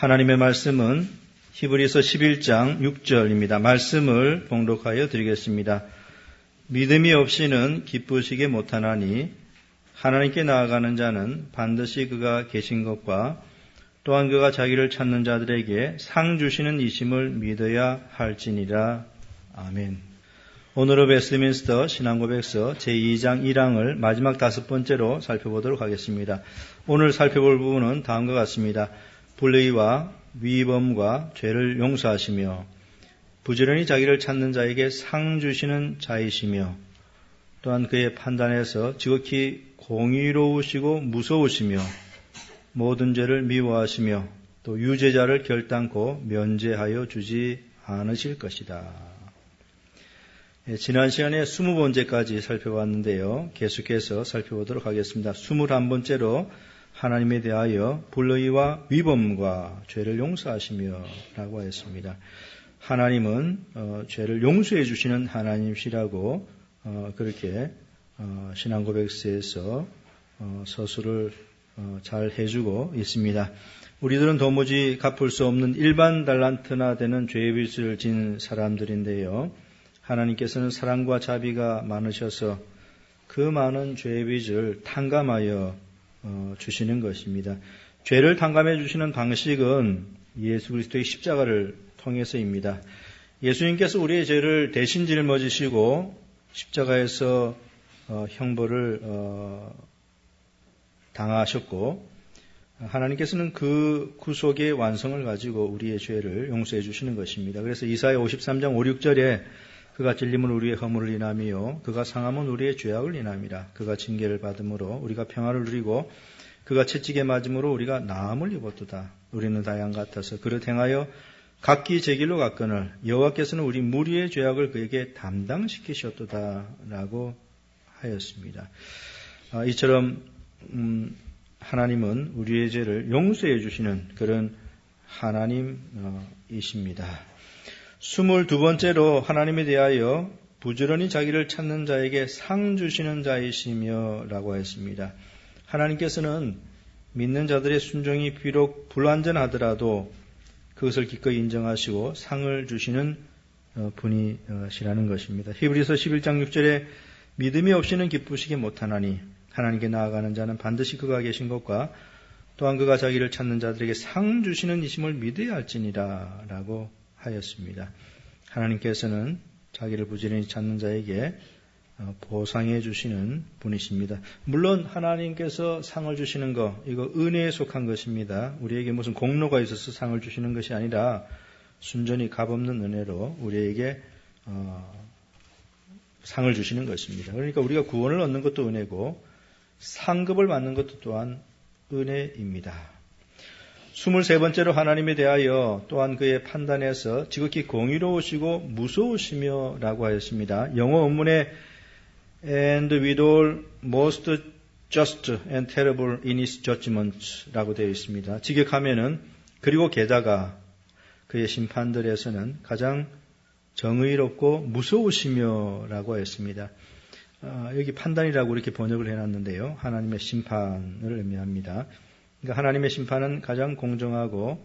하나님의 말씀은 히브리서 11장 6절입니다. 말씀을 봉독하여 드리겠습니다. 믿음이 없이는 기쁘시게 못하나니 하나님께 나아가는 자는 반드시 그가 계신 것과 또한 그가 자기를 찾는 자들에게 상 주시는 이심을 믿어야 할지니라. 아멘. 오늘의 베스트민스터 신앙고백서 제2장 1항을 마지막 다섯 번째로 살펴보도록 하겠습니다. 오늘 살펴볼 부분은 다음과 같습니다. 불의와 위범과 죄를 용서하시며 부지런히 자기를 찾는 자에게 상 주시는 자이시며 또한 그의 판단에서 지극히 공의로우시고 무서우시며 모든 죄를 미워하시며 또 유죄자를 결단코 면제하여 주지 않으실 것이다. 예, 지난 시간에 20번째까지 살펴봤는데요. 계속해서 살펴보도록 하겠습니다. 21번째로 하나님에 대하여 불의와 위범과 죄를 용서하시며 라고 했습니다. 하나님은 어, 죄를 용서해 주시는 하나님이시라고 어, 그렇게 어, 신앙 고백서에서 어, 서술을 어, 잘 해주고 있습니다. 우리들은 도무지 갚을 수 없는 일반 달란트나 되는 죄의 빚을 진 사람들인데요. 하나님께서는 사랑과 자비가 많으셔서 그 많은 죄의 빚을 탕감하여 어, 주시는 것입니다. 죄를 탕감해 주시는 방식은 예수 그리스도의 십자가를 통해서입니다. 예수님께서 우리의 죄를 대신 짊어지시고 십자가에서 어, 형벌을 어, 당하셨고 하나님께서는 그 구속의 완성을 가지고 우리의 죄를 용서해 주시는 것입니다. 그래서 이사야 53장 5, 6절에 그가 찔림은 우리의 허물을 인함이요 그가 상함은 우리의 죄악을 인함이라 그가 징계를 받음으로 우리가 평화를 누리고 그가 채찍에 맞음으로 우리가 나음을 입었도다 우리는 다 양 같아서 그를 행하여 각기 제 길로 갔거늘 여호와께서는 우리 무리의 죄악을 그에게 담당시키셨도다라고 하였습니다. 아, 이처럼 음, 하나님은 우리의 죄를 용서해 주시는 그런 하나님이십니다. 스물두 번째로 하나님에 대하여 부지런히 자기를 찾는 자에게 상 주시는 자이시며 라고 했습니다. 하나님께서는 믿는 자들의 순종이 비록 불완전하더라도 그것을 기꺼이 인정하시고 상을 주시는 어, 분이시라는 것입니다. 히브리서 11장 6절에 믿음이 없이는 기쁘시게 못하나니 하나님께 나아가는 자는 반드시 그가 계신 것과 또한 그가 자기를 찾는 자들에게 상 주시는 이심을 믿어야 할지니라 라고 하였습니다. 하나님께서는 자기를 부지런히 찾는 자에게 어, 보상해 주시는 분이십니다. 물론 하나님께서 상을 주시는 것, 이거 은혜에 속한 것입니다. 우리에게 무슨 공로가 있어서 상을 주시는 것이 아니라 순전히 값없는 은혜로 우리에게 어, 상을 주시는 것입니다. 그러니까 우리가 구원을 얻는 것도 은혜고 상급을 받는 것도 또한 은혜입니다. 23번째로 하나님에 대하여 또한 그의 판단에서 지극히 공의로우시고 무서우시며 라고 하였습니다. 영어 원문에 and withal most just and terrible in his judgment 라고 되어 있습니다. 직역하면은 그리고 게다가 그의 심판들에서는 가장 정의롭고 무서우시며 라고 했습니다. 어, 여기 판단이라고 이렇게 번역을 해놨는데요. 하나님의 심판을 의미합니다. 그러니까 하나님의 심판은 가장 공정하고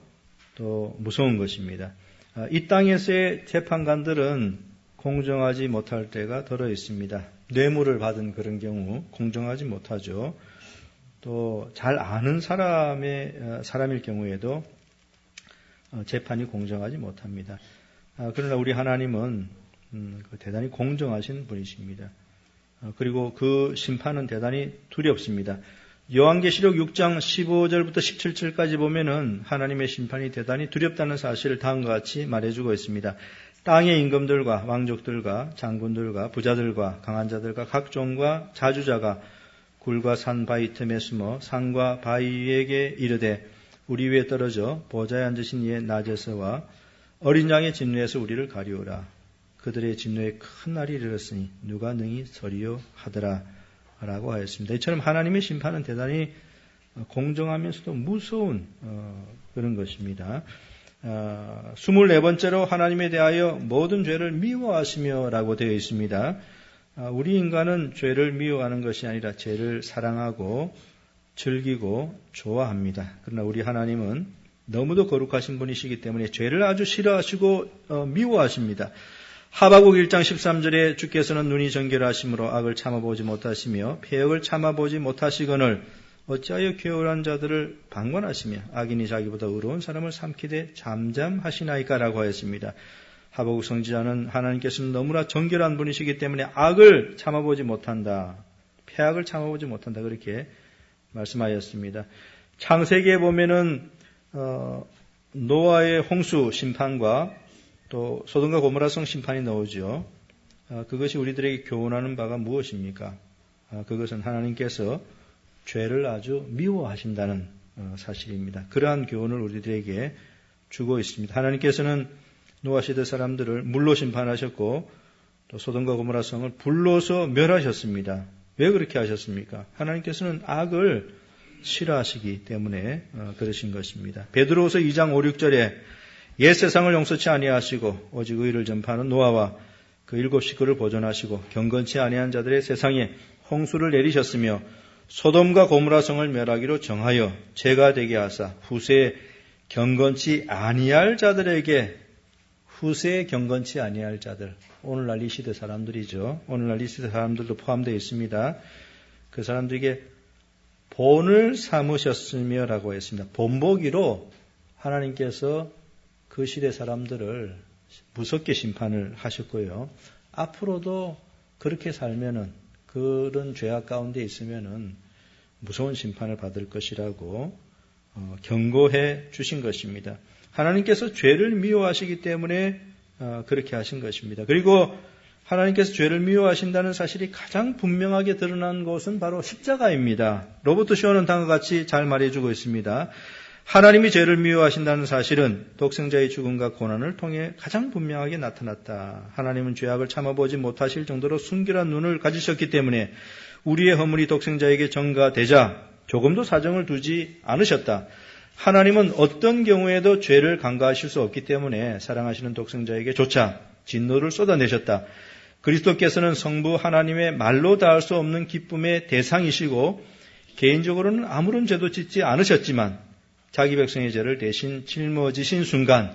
또 무서운 것입니다. 아, 이 땅에서의 재판관들은 공정하지 못할 때가 더러 있습니다. 뇌물을 받은 그런 경우 공정하지 못하죠. 또 잘 아는 사람의 어, 사람일 경우에도 어, 재판이 공정하지 못합니다. 아, 그러나 우리 하나님은 음, 그 대단히 공정하신 분이십니다. 어, 그리고 그 심판은 대단히 두렵습니다. 요한계시록 6장 15절부터 17절까지 보면은 하나님의 심판이 대단히 두렵다는 사실을 다음과 같이 말해주고 있습니다. 땅의 임금들과 왕족들과 장군들과 부자들과 강한 자들과 각종과 자주자가 굴과 산 바위 틈에 숨어 산과 바위에게 이르되 우리 위에 떨어져 보좌에 앉으신 이의 낮에서와 어린 양의 진노에서 우리를 가리오라. 그들의 진노에 큰 날이 이르렀으니 누가 능히 서리요 하더라. 라고 하였습니다. 이처럼 하나님의 심판은 대단히 공정하면서도 무서운 어, 그런 것입니다. 24번째로 어, 하나님에 대하여 모든 죄를 미워하시며 라고 되어 있습니다. 아, 우리 인간은 죄를 미워하는 것이 아니라 죄를 사랑하고 즐기고 좋아합니다. 그러나 우리 하나님은 너무도 거룩하신 분이시기 때문에 죄를 아주 싫어하시고 어, 미워하십니다. 하바국 1장 13절에 주께서는 눈이 정결하심으로 악을 참아보지 못하시며 폐역을 참아보지 못하시거늘 어찌하여 괴월한 자들을 방관하시며 악인이 자기보다 의로운 사람을 삼키되 잠잠하시나이까라고 하였습니다. 하바국 성지자는 하나님께서는 너무나 정결한 분이시기 때문에 악을 참아보지 못한다. 폐악을 참아보지 못한다. 그렇게 말씀하였습니다. 창세기에 보면은 어, 노아의 홍수 심판과 또 소돔과 고모라성 심판이 나오죠. 아, 그것이 우리들에게 교훈하는 바가 무엇입니까? 아, 그것은 하나님께서 죄를 아주 미워하신다는 어, 사실입니다. 그러한 교훈을 우리들에게 주고 있습니다. 하나님께서는 노아 시대 사람들을 물로 심판하셨고 또 소돔과 고모라 성을 불로서 멸하셨습니다. 왜 그렇게 하셨습니까? 하나님께서는 악을 싫어하시기 때문에 어, 그러신 것입니다. 베드로서 2장 5, 6절에 옛 세상을 용서치 아니하시고 오직 의를 전파하는 노아와 그 일곱 식구를 보존하시고 경건치 아니한 자들의 세상에 홍수를 내리셨으며 소돔과 고무라 성을 멸하기로 정하여 죄가 되게 하사 후세에 경건치 아니할 자들에게 후세에 경건치 아니할 자들 오늘날 이 시대 사람들이죠. 오늘날 이 시대 사람들도 포함되어 있습니다. 그 사람들에게 본을 삼으셨으며라고 했습니다. 본보기로 하나님께서 그 시대 사람들을 무섭게 심판을 하셨고요. 앞으로도 그렇게 살면은 그런 죄악 가운데 있으면은 무서운 심판을 받을 것이라고 어, 경고해 주신 것입니다. 하나님께서 죄를 미워하시기 때문에 어, 그렇게 하신 것입니다. 그리고 하나님께서 죄를 미워하신다는 사실이 가장 분명하게 드러난 것은 바로 십자가입니다. 로버트 쇼는 다음과 같이 잘 말해주고 있습니다. 하나님이 죄를 미워하신다는 사실은 독생자의 죽음과 고난을 통해 가장 분명하게 나타났다. 하나님은 죄악을 참아보지 못하실 정도로 순결한 눈을 가지셨기 때문에 우리의 허물이 독생자에게 전가되자 조금도 사정을 두지 않으셨다. 하나님은 어떤 경우에도 죄를 간과하실 수 없기 때문에 사랑하시는 독생자에게 조차 진노를 쏟아내셨다. 그리스도께서는 성부 하나님의 말로 닿을 수 없는 기쁨의 대상이시고 개인적으로는 아무런 죄도 짓지 않으셨지만 자기 백성의 죄를 대신 짊어지신 순간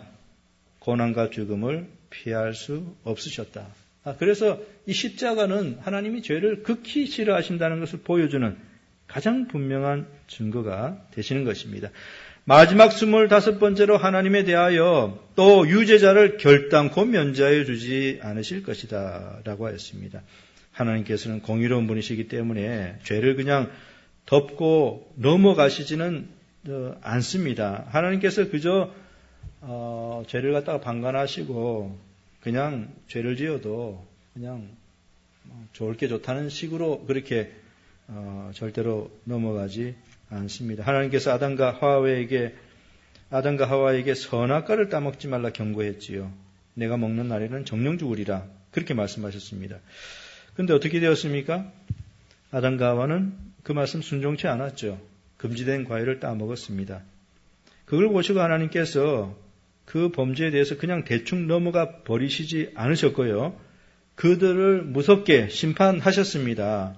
고난과 죽음을 피할 수 없으셨다. 아, 그래서 이 십자가는 하나님이 죄를 극히 싫어하신다는 것을 보여주는 가장 분명한 증거가 되시는 것입니다. 마지막 스물다섯 번째로 하나님에 대하여 또 유죄자를 결단코 면제하여 주지 않으실 것이다. 라고 하였습니다. 하나님께서는 공의로운 분이시기 때문에 죄를 그냥 덮고 넘어가시지는 어, 않습니다. 하나님께서 그저 어, 죄를 갖다가 방관하시고 그냥 죄를 지어도 그냥 뭐 좋을 게 좋다는 식으로 그렇게 어, 절대로 넘어가지 않습니다. 하나님께서 아담과 하와에게 아담과 하와에게 선악과를 따먹지 말라 경고했지요. 내가 먹는 날에는 정령 죽으리라 그렇게 말씀하셨습니다. 그런데 어떻게 되었습니까? 아담과 하와는 그 말씀 순종치 않았죠. 금지된 과일을 따먹었습니다. 그걸 보시고 하나님께서 그 범죄에 대해서 그냥 대충 넘어가 버리시지 않으셨고요. 그들을 무섭게 심판하셨습니다.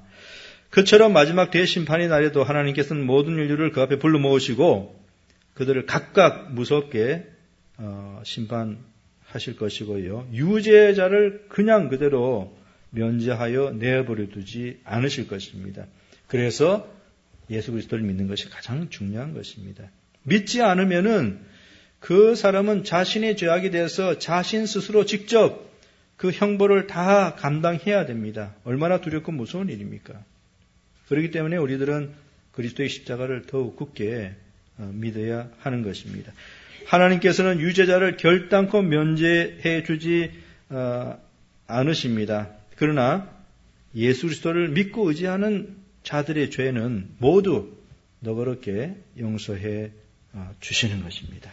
그처럼 마지막 대심판의 날에도 하나님께서는 모든 인류를 그 앞에 불러 모으시고 그들을 각각 무섭게 어, 심판하실 것이고요. 유죄자를 그냥 그대로 면제하여 내버려 두지 않으실 것입니다. 그래서 예수 그리스도를 믿는 것이 가장 중요한 것입니다. 믿지 않으면은 그 사람은 자신의 죄악에 대해서 자신 스스로 직접 그 형벌을 다 감당해야 됩니다. 얼마나 두렵고 무서운 일입니까? 그렇기 때문에 우리들은 그리스도의 십자가를 더욱 굳게 어, 믿어야 하는 것입니다. 하나님께서는 유죄자를 결단코 면제해 주지 어, 않으십니다. 그러나 예수 그리스도를 믿고 의지하는 자들의 죄는 모두 너그럽게 용서해 어, 주시는 것입니다.